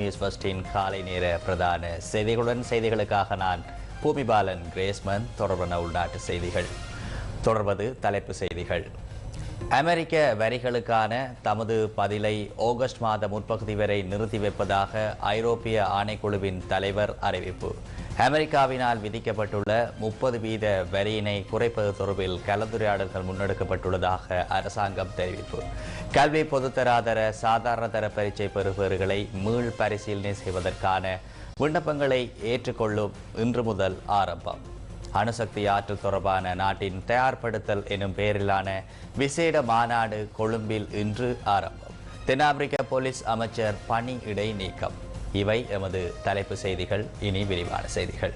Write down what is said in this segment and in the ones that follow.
News ஃபர்ஸ்டின் காலை நேர பிரதான செய்திகளுடன் செய்திகளுக்காக நான் பூமிபாலன் கிரேஸ்மன். தொடர்பான உள்நாட்டு செய்திகள். தொடர்வது தலைப்பு செய்திகள். அமெரிக்க வரிகளுக்கான தமது பதிலை ஆகஸ்ட் மாத முற்பகுதி வரை நிறுத்தி வைப்பதாக ஐரோப்பிய ஆணைக்குழுவின் தலைவர் அறிவிப்பு. அமெரிக்காவினால் விதிக்கப்பட்டுள்ள முப்பது வீத வரியினை குறைப்பது தொடர்பில் கலந்துரையாடல்கள் முன்னெடுக்கப்பட்டுள்ளதாக அரசாங்கம் தெரிவிப்பு. கல்வி பொதுத்தராதர சாதாரண தர பரீட்சை பெறுபவர்களை மீள் பரிசீலனை செய்வதற்கான விண்ணப்பங்களை ஏற்றுக்கொள்ளும் இன்று முதல் ஆரம்பம். அணுசக்தி ஆற்றல் தொடர்பான நாட்டின் தயார்படுத்தல் எனும் பெயரிலான விசேட மாநாடு கொழும்பில் இன்று ஆரம்பம். தென்னாப்பிரிக்க போலீஸ் அமைச்சர் பணி இடைநீக்கம் இவை எமது தலைப்பு செய்திகள் இனி விரிவான செய்திகள்.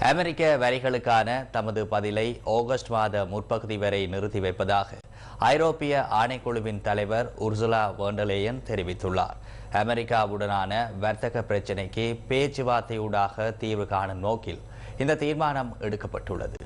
அமெரிக்க வரிகளுக்கான தமது பதிலை ஆகஸ்ட் மாத முற்பகுதி வரை நிறுத்தி வைப்பதாக ஐரோப்பிய ஆணைக்குழுவின் தலைவர் உர்சுலா வேண்டலேயன் தெரிவித்துள்ளார். அமெரிக்காவுடனான வர்த்தக பிரச்சினைக்கு பேச்சுவார்த்தையூடாக தீர்வு காணும் நோக்கில் இந்த தீர்மானம் எடுக்கப்பட்டுள்ளது.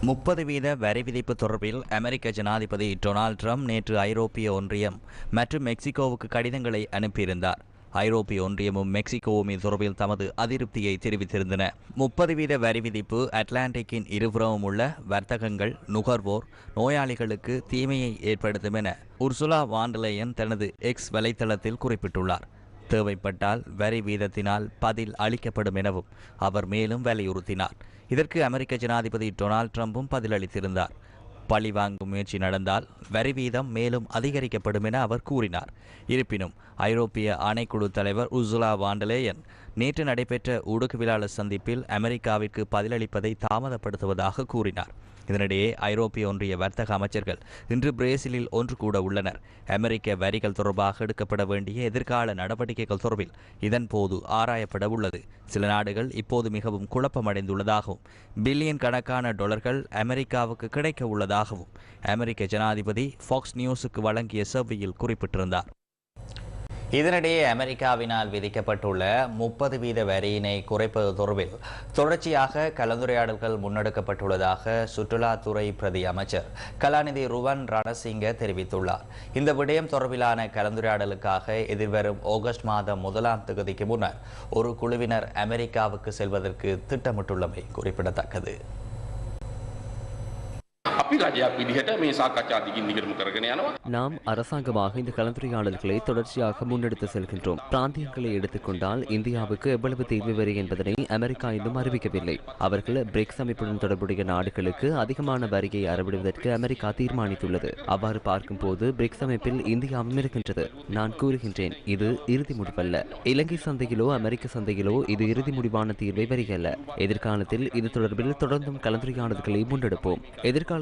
முப்பது வீத வரி விதிப்பு தொடர்பில் அமெரிக்க ஜனாதிபதி டொனால்ட் ட்ரம்ப் நேற்று ஐரோப்பிய ஒன்றியம் மற்றும் மெக்சிகோவுக்கு கடிதங்களை அனுப்பியிருந்தார். ஐரோப்பிய ஒன்றியமும் மெக்சிகோவும் இது தொடர்பில் தமது அதிருப்தியை தெரிவித்திருந்தன. முப்பது வீத வரி விதிப்பு அட்லாண்டிக்கின் இருபுறமும் உள்ள வர்த்தகங்கள் நுகர்வோர் நோயாளிகளுக்கு தீமையை ஏற்படுத்தும் என உர்சுலா வாண்டலேயன் தனது எக்ஸ் வலைத்தளத்தில் குறிப்பிட்டுள்ளார். தேவைப்பட்டால் வரி வீதத்தினால் பதில் அளிக்கப்படும் எனவும் அவர் மேலும் வலியுறுத்தினார். இதற்கு அமெரிக்க ஜனாதிபதி டொனால்ட் ட்ரம்பும் பதிலளித்திருந்தார். பழி வாங்கும் முயற்சி நடந்தால் வரி வீதம் மேலும் அதிகரிக்கப்படும் என அவர் கூறினார். இருப்பினும் ஐரோப்பிய ஆணைக்குழு தலைவர் உசுலா வாண்டலேயன் நேற்று நடைபெற்ற ஊடகவியலாளர் சந்திப்பில் அமெரிக்காவிற்கு பதிலளிப்பதை தாமதப்படுத்துவதாக கூறினார். இதனிடையே ஐரோப்பிய ஒன்றிய வர்த்தக அமைச்சர்கள் இன்று பிரேசிலில் ஒன்று கூட உள்ளனர். அமெரிக்க வரிகள் தொடர்பாக எடுக்கப்பட வேண்டிய எதிர்கால நடவடிக்கைகள் தொடர்பில் இதன் போது ஆராயப்பட உள்ளது. சில நாடுகள் இப்போது மிகவும் குழப்பமடைந்துள்ளதாகவும் பில்லியன் கணக்கான டாலர்கள் அமெரிக்காவுக்கு கிடைக்க உள்ளதாகவும் அமெரிக்க ஜனாதிபதி ஃபாக்ஸ் நியூஸுக்கு வழங்கிய செவ்வியில் குறிப்பிட்டிருந்தார். இதனிடையே அமெரிக்காவினால் விதிக்கப்பட்டுள்ள முப்பது வீத வரியினை குறைப்பது தொடர்பில் தொடர்ச்சியாக கலந்துரையாடல்கள் முன்னெடுக்கப்பட்டுள்ளதாக சுற்றுலாத்துறை பிரதி அமைச்சர் கலாநிதி ருவன் ரணசிங்க தெரிவித்துள்ளார். இந்த விடயம் தொடர்பிலான கலந்துரையாடலுக்காக எதிர்வரும் ஆகஸ்ட் மாதம் முதலாம் தேதிக்கு முன்னர் ஒரு குழுவினர் அமெரிக்காவுக்கு செல்வதற்கு திட்டமிட்டுள்ளமை குறிப்பிடத்தக்கது. අපි රජයක් විදිහට මේ සාකච්ඡා දිගින් දිගටම කරගෙන යනවා. நாம் அரசாங்கமாக இந்த கலந்துரையாடல்களை தொடர்ச்சியாக முன்னெடுத்து செல்கின்றோம் பிராந்தியங்களை எடுத்துக்கொண்டால் இந்தியாவுக்கு எவ்வளவு தேவை வரி என்பதனை அமெரிக்கா இன்னும் அறிவிக்கவில்லை அவர்கள் பிரிக்ஸ் அமைப்புடன் தொடர்புடைய நாடுகளுக்கு அதிகமான வரியை அறவிடுவதற்கு அமெரிக்கா தீர்மானித்துள்ளது அவ்வாறு பார்க்கும்போது பிரிக்ஸ் அமைப்பில் இந்தியாவும் இருக்கின்றது நான் கூறுகின்றேன் இது இறுதி முடிவல்ல இலங்கை சந்தையிலோ அமெரிக்க சந்தையிலோ இது இறுதி முடிவான தீர்வை வரிகல்ல எதிர்காலத்தில் இது தொடர்பில் தொடர்ந்தும் கலந்துரையாடல்களை முன்னெடுப்போம்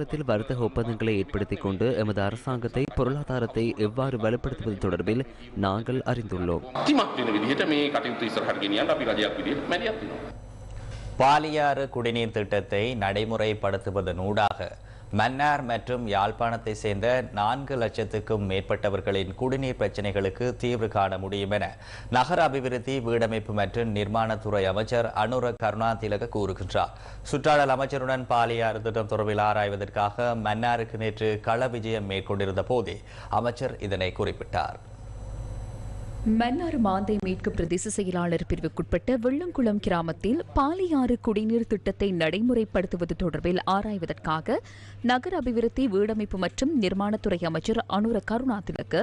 பொருளாதாரத்தில் வர்த்தக ஒப்பந்தங்களை ஏற்படுத்திக் கொண்டு எமது அரசாங்கத்தை பொருளாதாரத்தை எவ்வாறு வலுப்படுத்துவது தொடர்பில் நாங்கள் அறிந்துள்ளோம். பாலியாறு குடிநீர் திட்டத்தை நடைமுறைப்படுத்துவதனூடாக மன்னார் மற்றும் யாழ்ப்பாணத்தை சேர்ந்த நான்கு லட்சத்துக்கும் மேற்பட்டவர்களின் குடிநீர் பிரச்சினைகளுக்கு தீர்வு காண முடியும் என நகர அபிவிருத்தி வீடமைப்பு மற்றும் நிர்மாணத்துறை அமைச்சர் அனுர கருணாதிலக கூறுகின்றார். சுற்றாடல் அமைச்சருடன் பாலியாறு திட்டம் தொடர்பில் ஆராய்வதற்காக மன்னாருக்கு நேற்று கள விஜயம் மேற்கொண்டிருந்த போதே அமைச்சர் இதனை குறிப்பிட்டார். மன்னார் மாந்தை மீட்பு பிரதேச செயலாளர் பிரிவுக்குட்பட்ட வெள்ளங்குளம் கிராமத்தில் பாலியாறு குடிநீர் திட்டத்தை நடைமுறைப்படுத்துவது தொடர்பில் ஆராய்வதற்காக நகர அபிவிருத்தி வீடமைப்பு மற்றும் நிர்மாணத்துறை அமைச்சர் அனுர கருணாதிலக்கு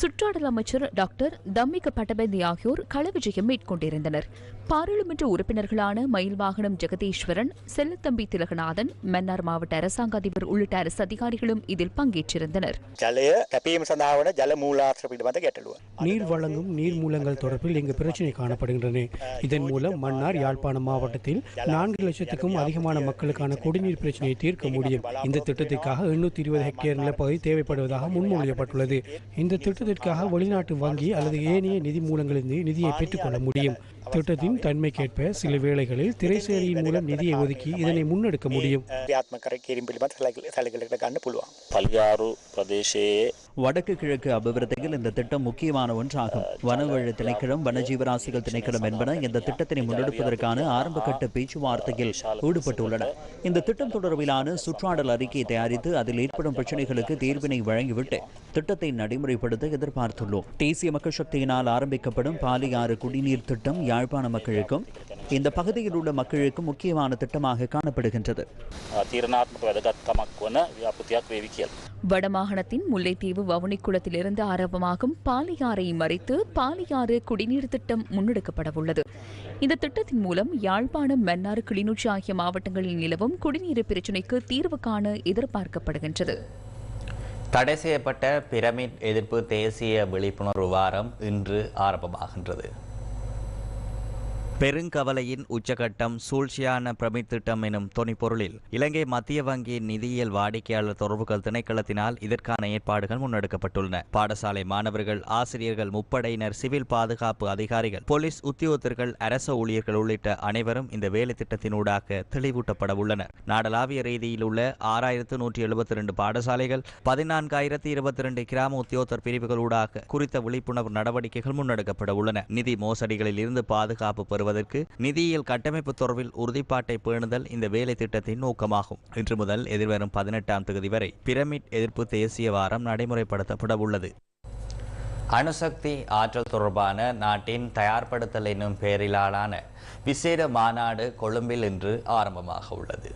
சுற்றாடல் அமைச்சர் டாக்டர் தம்மிக பட்டபந்தி ஆகியோர் களவிஜயம் மேற்கொண்டிருந்தனர். பாராளுமன்ற உறுப்பினர்களான மயில்வாகனம் ஜெகதீஸ்வரன் செல்லத்தம்பி திலகநாதன் மன்னார் மாவட்ட அரசாங்க அதிபர் உள்ளிட்ட அரசு அதிகாரிகளும் இதில் பங்கேற்றிருந்தனர். நீர் வழங்கும் மற்றும் நீர்மூலங்கள் தொடர்பில் இங்கு பிரச்சினை காணப்படுகின்றன. இதன் மூலம் மன்னார் யாழ்ப்பாணம் மாவட்டத்தில் நான்கு லட்சத்துக்கும் அதிகமான மக்களுக்கான குடிநீர் பிரச்சனையை தீர்க்க முடியும். இந்த திட்டத்திற்காக எண்ணூத்தி இருபது ஹெக்டேர் நிலப்பகுதி தேவைப்படுவதாக முன்மொழியப்பட்டுள்ளது. இந்த திட்டத்திற்காக வெளிநாட்டு வங்கி அல்லது ஏனைய நிதி மூலங்களிலிருந்து நிதியை பெற்றுக்கொள்ள முடியும். திட்டத்தின் தன்மைக்கேற்ப சில வேளைகளில் திரைசேரியின் மூலம் நிதியை ஒதுக்கி இதனை முன்னெடுக்க முடியும். பல்யாறு பிரதேசයේ வடக்கு கிழக்கு அபிவிருத்தியில் இந்த திட்டம் முக்கியமான ஒன்றாகும். வனவழி திணைக்களம் வனஜீவராசிகள் திணைக்களம் என்பன இந்த திட்டத்தினை முன்னெடுப்பதற்கான ஆரம்பகட்ட பேச்சுவார்த்தையில் ஈடுபட்டுள்ளன. இந்த திட்டம் தொடர்பிலான சுற்றாடல் அறிக்கையை தயாரித்து அதில் ஏற்படும் பிரச்சனைகளுக்கு தீர்வினை வழங்கிவிட்டு திட்டத்தை நடைமுறைப்படுத்த எதிர்பார்த்துள்ளோம். தேசிய மக்கள் சக்தியினால் ஆரம்பிக்கப்படும் பாலியாறு குடிநீர் திட்டம் யாழ்ப்பாண மக்களுக்கும் இந்த பகுதியில் உள்ள மக்களுக்கு முக்கியமான திட்டமாக காணப்படுகின்றது. வடமாகாணத்தின் முல்லைத்தீவு வவுனிக்குளத்திலிருந்து ஆரம்பமாகும் பாலியாறை மறைத்து பாலியாறு குடிநீர் திட்டம் முன்னெடுக்கப்பட உள்ளது. இந்த திட்டத்தின் மூலம் யாழ்ப்பாணம் மன்னார் கிளிநொச்சி ஆகிய மாவட்டங்களில் நிலவும் குடிநீர் பிரச்சினைக்கு தீர்வு காண எதிர்பார்க்கப்படுகின்றது. தடை செய்யப்பட்ட பிரமிட் எதிர்ப்பு தேசிய விழிப்புணர்வு வாரம் இன்று ஆரம்பமாகின்றது. பெருங்கவலையின் உச்சகட்டம் சூழ்ச்சியான பிரமித் திட்டம் எனும் தொனிப்பொருளில் இலங்கை மத்திய வங்கியின் நிதியியல் வாடிக்கையாளர் தொடர்புகள் திணைக்களத்தினால் இதற்கான ஏற்பாடுகள் முன்னெடுக்கப்பட்டுள்ளன. பாடசாலை மாணவர்கள் ஆசிரியர்கள் முப்படையினர் சிவில் பாதுகாப்பு அதிகாரிகள் போலீஸ் உத்தியோகத்தர்கள் அரச ஊழியர்கள் உள்ளிட்ட அனைவரும் இந்த வேலை திட்டத்தினூடாக தெளிவூட்டப்பட உள்ளனர். நாடளாவிய ரீதியில் உள்ள ஆறாயிரத்து நூற்றி எழுபத்தி இரண்டு பாடசாலைகள் பதினான்காயிரத்து இருபத்தி இரண்டு கிராம உத்தியோகத்தர் பிரிவுகளூடாக குறித்த விழிப்புணர்வு நடவடிக்கைகள் முன்னெடுக்கப்பட உள்ளன. நிதி மோசடிகளில் இருந்து பாதுகாப்பு பெறுவதற்கு நிதியியல் கட்டமைப்பு தொடர்பில் உறுதிப்பாட்டை பேணுதல் இந்த வேலை திட்டத்தின் நோக்கமாகும். இன்று முதல் எதிர்வரும் பதினெட்டாம் தேதி வரை பிரமிட் எதிர்ப்பு தேசிய வாரம் நடைமுறைப்படுத்தப்பட உள்ளது அணுசக்தி ஆற்றல் தொடர்பான நாட்டின் தயார்படுத்தல் என்னும் பெயரிலான விசேட மாநாடு கொழும்பில் இன்று ஆரம்பமாக உள்ளது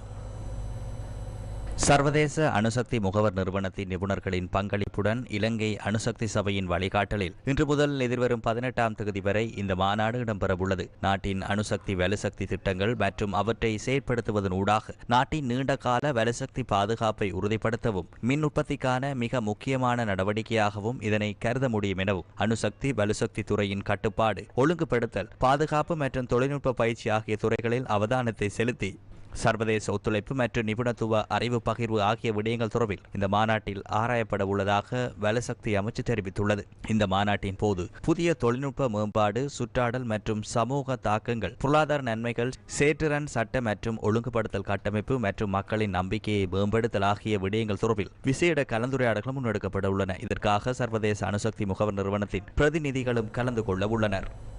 சர்வதேச அணுசக்தி முகவர் நிறுவனத்தின் நிபுணர்களின் பங்களிப்புடன் இலங்கை அணுசக்தி சபையின் வழிகாட்டலில் இன்று முதல் எதிர்வரும் பதினெட்டாம் தேதி வரை இந்த மாநாடு இடம்பெறவுள்ளது. நாட்டின் அணுசக்தி வலுசக்தி திட்டங்கள் மற்றும் அவற்றை செயற்படுத்துவதன் ஊடாக நாட்டின் நீண்டகால வலுசக்தி பாதுகாப்பை உறுதிப்படுத்தவும் மின் உற்பத்திக்கான மிக முக்கியமான நடவடிக்கையாகவும் இதனை கருத முடியும் எனவும் அணுசக்தி வலுசக்தி துறையின் கட்டுப்பாடு ஒழுங்குபடுத்தல் பாதுகாப்பு மற்றும் தொழில்நுட்ப பயிற்சி ஆகிய துறைகளில் அவதானத்தை செலுத்தி சர்வதேச ஒத்துழைப்பு மற்றும் நிபுணத்துவ அறிவு பகிர்வு ஆகிய விடயங்கள் தொடர்பில் இந்த மாநாட்டில் ஆராயப்பட உள்ளதாக வலசக்தி அமைச்சு தெரிவித்துள்ளது. இந்த மாநாட்டின் போது புதிய தொழில்நுட்ப மேம்பாடு சுற்றாடல் மற்றும் சமூக தாக்கங்கள் பொருளாதார நன்மைகள் சேற்றுரன் சட்ட மற்றும் ஒழுங்குபடுத்தல் கட்டமைப்பு மற்றும் மக்களின் நம்பிக்கையை மேம்படுத்தல் ஆகிய விடயங்கள் தொடர்பில் விசேட கலந்துரையாடல்கள் முன்னெடுக்கப்பட உள்ளன. இதற்காக சர்வதேச அணுசக்தி முகவர் நிறுவனத்தின் பிரதிநிதிகளும் கலந்து கொள்ள உள்ளனர்.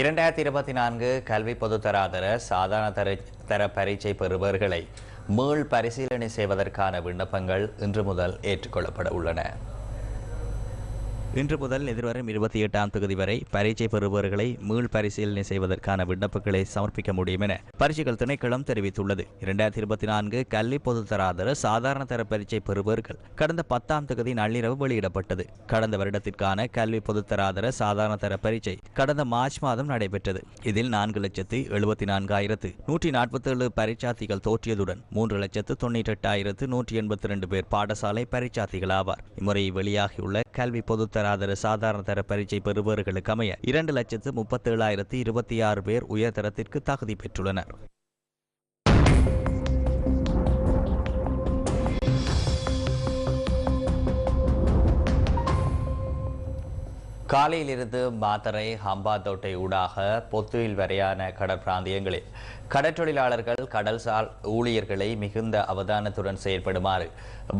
இரண்டாயிரத்தி இருபத்தி நான்கு கல்வி பொதுத்தராதர சாதாரண தர தர பரீட்சை பெறுபவர்களை மீள் பரிசீலனை செய்வதற்கான விண்ணப்பங்கள் இன்று முதல் ஏற்றுக்கொள்ளப்பட உள்ளன. இன்று முதல் எதிர்வரும் இருபத்தி எட்டாம் தேதி வரை பரீட்சை பெறுபவர்களை மீள் பரிசீலனை செய்வதற்கான விண்ணப்பங்களை சமர்ப்பிக்க முடியும் என பரீட்சைகள் திணைக்களம் தெரிவித்துள்ளது. இரண்டாயிரத்தி இருபத்தி நான்கு கல்வி பொதுத்தராதர சாதாரண தர பரீட்சை பெறுபவர்கள் கடந்த பத்தாம் தேதி நள்ளிரவு வெளியிடப்பட்டது. கடந்த வருடத்திற்கான கல்வி பொதுத்தராதர சாதாரண தர பரீட்சை கடந்த மார்ச் மாதம் நடைபெற்றது. இதில் நான்கு லட்சத்து எழுபத்தி நான்காயிரத்து நூற்றி நாற்பத்தி ஏழு பரீட்சார்த்திகள் தோற்றியதுடன் மூன்று லட்சத்து தொன்னூற்றி எட்டாயிரத்து நூற்றி எண்பத்தி ரெண்டு பேர் பாடசாலை பரீட்சார்த்திகள் ஆவார் இம்முறை வெளியாகியுள்ள கல்வி பொதுத்தராதர சாதாரண தர பரீட்சை பெறுபவர்களுக்கு அமைய இரண்டு லட்சத்து முப்பத்தேழாயிரத்து இருபத்தி ஆறு பேர் உயர்தரத்திற்கு தகுதி பெற்றுள்ளனர். காலையிலிருந்து மாத்தரை ஹம்பாந்தோட்டை ஊடாக பொத்துவில் வரையான கடற்பிராந்தியங்களில் கடற்றொழிலாளர்கள் கடல்சால் ஊழியர்களை மிகுந்த அவதானத்துடன் செயற்படுமாறு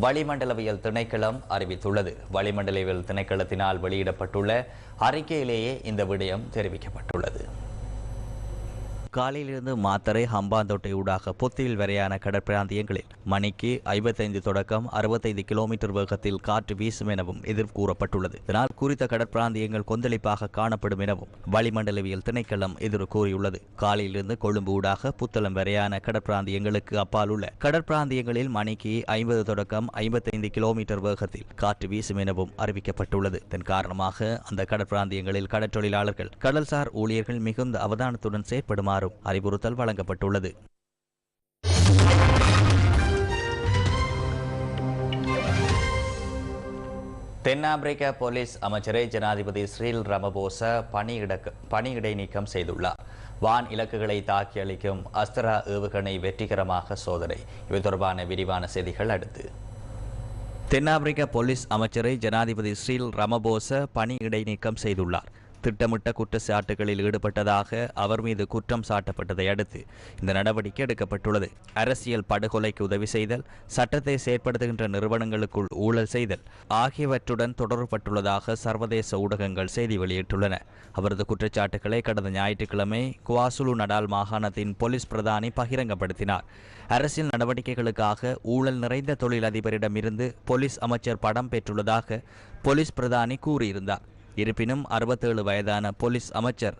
வளிமண்டலவியல் திணைக்களம் அறிவித்துள்ளது. வளிமண்டலவியல் திணைக்களத்தினால் வெளியிடப்பட்டுள்ள அறிக்கையிலேயே இந்த விடயம் தெரிவிக்கப்பட்டுள்ளது. காலையிலிருந்து மாத்தரை ஹம்பாந்தோட்டை ஊடாக பொத்தியில் வரையான கடற்பிராந்தியங்களில் மணிக்கு ஐம்பத்தைந்து தொடக்கம் அறுபத்தைந்து கிலோமீட்டர் வேகத்தில் காற்று வீசும் எனவும் எதிர்ப்பு கூறப்பட்டுள்ளது. இதனால் குறித்த கடற்பிராந்தியங்கள் கொந்தளிப்பாக காணப்படும் எனவும் வளிமண்டலவியல் திணைக்களம் எதிர் கூறியுள்ளது. காலையிலிருந்து கொழும்பு ஊடாக புத்தளம் வரையான கடற்பிராந்தியங்களுக்கு அப்பால் உள்ள கடற்பிராந்தியங்களில் மணிக்கு ஐம்பது தொடக்கம் ஐம்பத்தைந்து கிலோமீட்டர் வேகத்தில் காற்று வீசும் எனவும் அறிவிக்கப்பட்டுள்ளது. இதன் காரணமாக அந்த கடற்பிராந்தியங்களில் கடற்றொழிலாளர்கள் கடல்சார் ஊழியர்கள் மிகுந்த அவதானத்துடன் செயற்படுமாறும் அறிவுறுத்தல் வழங்கப்பட்டுள்ளது. தென்னாப்பிரிக்க போலீஸ் அமைச்சரை ஜனாதிபதி ஸ்ரீல் ரமபோச பணியிட பணியிடை நீக்கம் செய்துள்ளார். வான் இலக்குகளை தாக்கி அளிக்கும் அஸ்தரா ஏவுகணை வெற்றிகரமாக சோதனை. இவை தொடர்பான விரிவான செய்திகள் அடுத்து. தென்னாப்பிரிக்க போலீஸ் அமைச்சரை ஜனாதிபதி ஸ்ரீல் ரமபோச பணி இடைநீக்கம் செய்துள்ளார். திட்டமிட்ட குற்றச்சாட்டுகளில் ஈடுபட்டதாக அவர் மீது குற்றம் சாட்டப்பட்டதை அடுத்து இந்த நடவடிக்கை எடுக்கப்பட்டுள்ளது. அரசியல் படுகொலைக்கு உதவி செய்தல் சட்டத்தை செயற்படுத்துகின்ற நிறுவனங்களுக்குள் ஊழல் செய்தல் ஆகியவற்றுடன் தொடர்பட்டுள்ளதாக சர்வதேச ஊடகங்கள் செய்தி வெளியிட்டுள்ளன. அவரது குற்றச்சாட்டுகளை கடந்த ஞாயிற்றுக்கிழமை குவாசுலு நடால் மாகாணத்தின் போலீஸ் பிரதானி பகிரங்கப்படுத்தினார். அரசியல் நடவடிக்கைகளுக்காக ஊழல் நிறைந்த தொழிலதிபரிடமிருந்து போலீஸ் அமைச்சர் படம் பெற்றுள்ளதாக போலீஸ் பிரதானி கூறியிருந்தார். இருப்பினும் அறுபத்தேழு வயதான போலீஸ் அமைச்சர்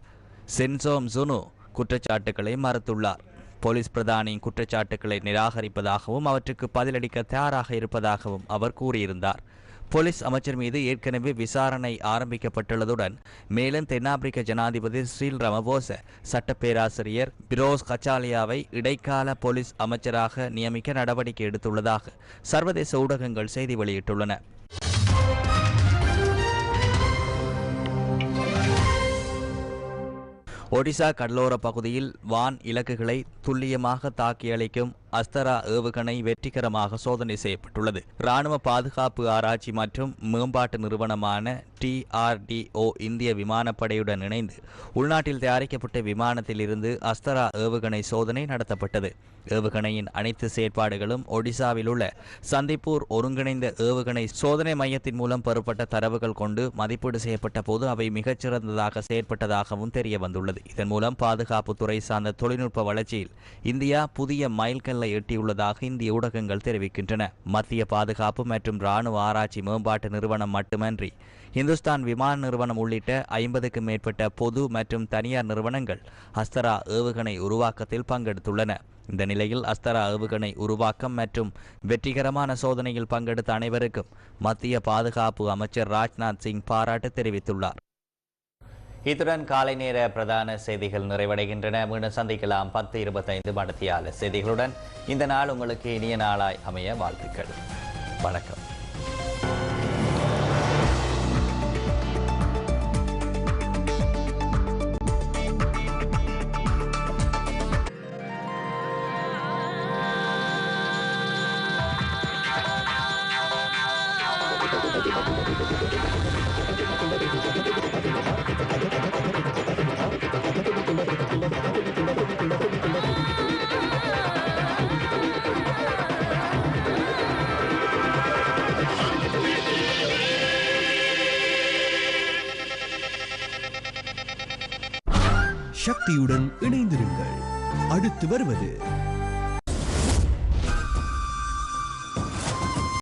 சென்சோம் சுனு குற்றச்சாட்டுகளை மறுத்துள்ளார். போலீஸ் பிரதானியின் குற்றச்சாட்டுகளை நிராகரிப்பதாகவும் அவற்றுக்கு பதிலளிக்க தயாராக இருப்பதாகவும் அவர் கூறியிருந்தார். போலீஸ் அமைச்சர் மீது ஏற்கனவே விசாரணை ஆரம்பிக்கப்பட்டுள்ளதுடன் மேலும் தென்னாப்பிரிக்க ஜனாதிபதி ஸ்ரீல் ரமபோச சட்டப்பேராசிரியர் பிரோஸ் கச்சாலியாவை இடைக்கால போலீஸ் அமைச்சராக நியமிக்க நடவடிக்கை எடுத்துள்ளதாக சர்வதேச ஊடகங்கள் செய்தி வெளியிட்டுள்ளன. ஒடிசா கடலோர பகுதியில் வான் இலக்குகளை துல்லியமாக தாக்கி அளிக்கும் அஸ்தரா ஏவுகணை வெற்றிகரமாக சோதனை செய்யப்பட்டுள்ளது. ராணுவ பாதுகாப்பு ஆராய்ச்சி மற்றும் மேம்பாட்டு நிறுவனமான டிஆர்டிஓ இந்திய விமானப்படையுடன் இணைந்து உள்நாட்டில் தயாரிக்கப்பட்ட விமானத்தில் இருந்து அஸ்தரா ஏவுகணை சோதனை நடத்தப்பட்டது. ஏவுகணையின் அனைத்து செயற்பாடுகளும் ஒடிசாவில் உள்ள சந்திப்பூர் ஒருங்கிணைந்த ஏவுகணை சோதனை மையத்தின் மூலம் பெறப்பட்ட தரவுகள் கொண்டு மதிப்பீடு செய்யப்பட்ட போது அவை மிகச்சிறந்ததாக செயற்பட்டதாகவும் தெரிய வந்துள்ளது இதன் மூலம் பாதுகாப்பு துறை சார்ந்த தொழில்நுட்ப வளர்ச்சியில் இந்தியா புதிய மைல்கல்லை எட்டியுள்ளதாக இந்திய ஊடகங்கள் தெரிவிக்கின்றன. மத்திய பாதுகாப்பு மற்றும் ராணுவ ஆராய்ச்சி மேம்பாட்டு நிறுவனம் மட்டுமன்றி இந்துஸ்தான் விமான நிறுவனம் உள்ளிட்ட ஐம்பதுக்கும் மேற்பட்ட பொது மற்றும் தனியார் நிறுவனங்கள் அஸ்தரா ஏவுகணை உருவாக்கத்தில் பங்கெடுத்துள்ளன. இந்த நிலையில் அஸ்தரா ஏவுகணை உருவாக்கம் மற்றும் வெற்றிகரமான சோதனையில் பங்கெடுத்த அனைவருக்கும் மத்திய பாதுகாப்பு அமைச்சர் ராஜ்நாத் சிங் பாராட்டு தெரிவித்துள்ளார். இத்துடன் காலை நேர பிரதான செய்திகள் நிறைவடைகின்றன. மீண்டும் சந்திக்கலாம் பத்து இருபத்தைந்து மடத்தியால செய்திகளுடன். இந்த நாள் உங்களுக்கு இனிய நாளாய் அமைய வாழ்த்துக்கள். வணக்கம். வருவது.